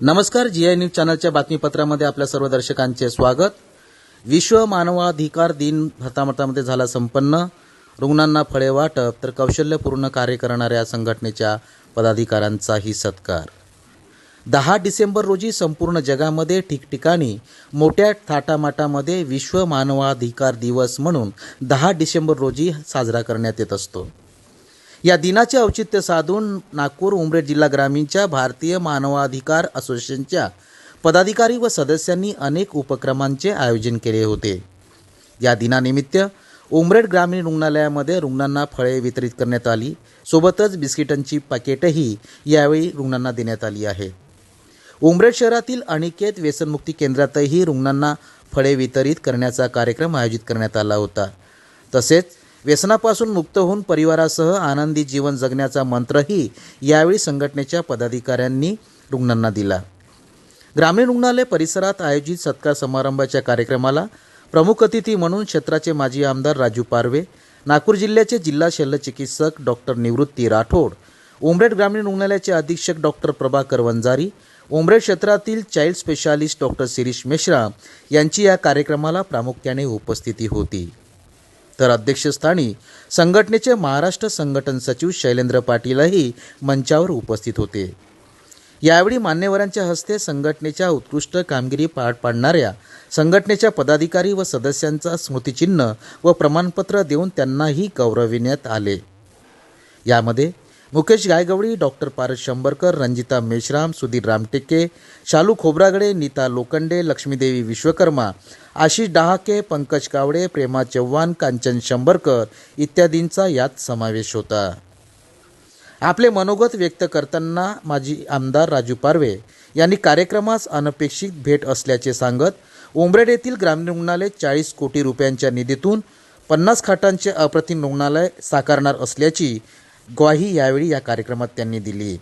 नमस्कार जी I news चॅनलच्या बातमीपत्रामध्ये आपल्या सर्व दर्शकांचे स्वागत. विश्व मानवाधिकार दिन भारतामध्ये झाला संपन्न. रुग्णांना फळे वाटप तर कौशल्यपूर्ण कार्य करणाऱ्या संघटनेच्या पदाधिकाऱ्यांचाही सत्कार. दहा डिसेंबर रोजी संपूर्ण जगामध्ये ठिकठिकाणी मोठ्या थाटामाटामध्ये विश्व मानवाधिकार दिवस म्हणून दहा डिसेंबर रोजी साजरा करण्यात येत असतो. या दिनाचे औचित्य साधून नागपूर उमरेड जिल्हा ग्रामीणच्या भारतीय मानवाधिकार असोसिएशनच्या पदाधिकारी व सदस्यांनी अनेक उपक्रमांचे आयोजन केले होते. या दिनानिमित्त उमरेड ग्रामीण रुग्णालयामध्ये रुग्णांना फळे वितरित करण्यात आली. सोबतच बिस्किटांची पाकिटही यावेळी रुग्णांना देण्यात आली आहे. उमरेड शहरातील अनिकेत व्यसनमुक्ती केंद्रातही रुग्णांना फळे वितरित करण्याचा कार्यक्रम आयोजित करण्यात आला होता. तसेच व्यसनापासून मुक्त होऊन परिवारासह आनंदी जीवन जगण्याचा मंत्रही यावेळी संघटनेच्या पदाधिकाऱ्यांनी रुग्णांना दिला. ग्रामीण रुग्णालय परिसरात आयोजित सत्कार समारंभाच्या कार्यक्रमाला प्रमुख अतिथी म्हणून क्षेत्राचे माजी आमदार राजू पारवे नागपूर जिल्ह्याचे जिल्हा शल्यचिकित्सक डॉक्टर निवृत्ती राठोड उमरेड ग्रामीण रुग्णालयाचे अधीक्षक डॉक्टर प्रभाकर वंजारी उमरेड क्षेत्रातील child specialist doctor Shirish Mishra यांची या कार्यक्रमाला प्रामुख्याने उपस्थिती होती. तर अध्यक्षस्थानी संघटनेचे महाराष्ट्र संघटन सचिव शैलेंद्र पाटीलही मंचावर उपस्थित होते. यावेळी मान्यवरांच्या हस्ते संघटनेच्या उत्कृष्ट कामगिरी पार पाडणाऱ्या संघटनेच्या पदाधिकारी व सदस्यांचा स्मृतिचिन्ह व प्रमाणपत्र देऊन त्यांनाही गौरविण्यात आले. यामध्ये मुकेश गायगवडी डॉक्टर पारस शंभरकर रंजिता मेश्राम सुधीर रामटेके शालू खोब्रागडे नीता लोखंडे लक्ष्मीदेवी विश्वकर्मा आशिष डहाके पंकज कावडे प्रेमा चव्हाण कांचन शंभरकर इत्यादींचा यात समावेश होता आपले मनोगत व्यक्त करताना माजी आमदार राजू पारवे यांनी कार्यक्रमास अनपेक्षित भेट असल्याचे सांगत उमरेड येथील ग्रामीण रुग्णालय चाळीस कोटी रुपयांच्या निधीतून पन्नास खाटांचे अप्रतिम रुग्णालय साकारणार असल्याची ग्वाही यावेळी या कार्यक्रमात त्यांनी दिली.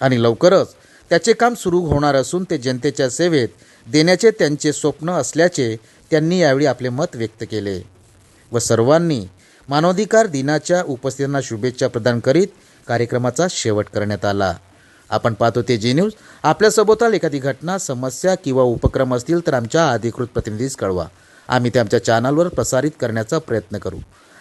आणि लवकरच त्याचे काम सुरू होणार असून ते जनतेच्या सेवेत देण्याचे त्यांचे स्वप्न असल्याचे त्यांनी यावेळी आपले मत व्यक्त केले. व सर्वांनी मानवाधिकार दिनाच्या उपस्थितांना शुभेच्छा प्रदान करीत कार्यक्रमाचा शेवट करण्यात आला. आपण पाहतो ते जी न्यूज. आपल्यासोबत एखादी घटना समस्या किंवा उपक्रम असतील तर आमच्या अधिकृत प्रतिनिधीस कळवा. आम्ही ते आमच्या चॅनलवर प्रसारित करण्याचा प्रयत्न करू.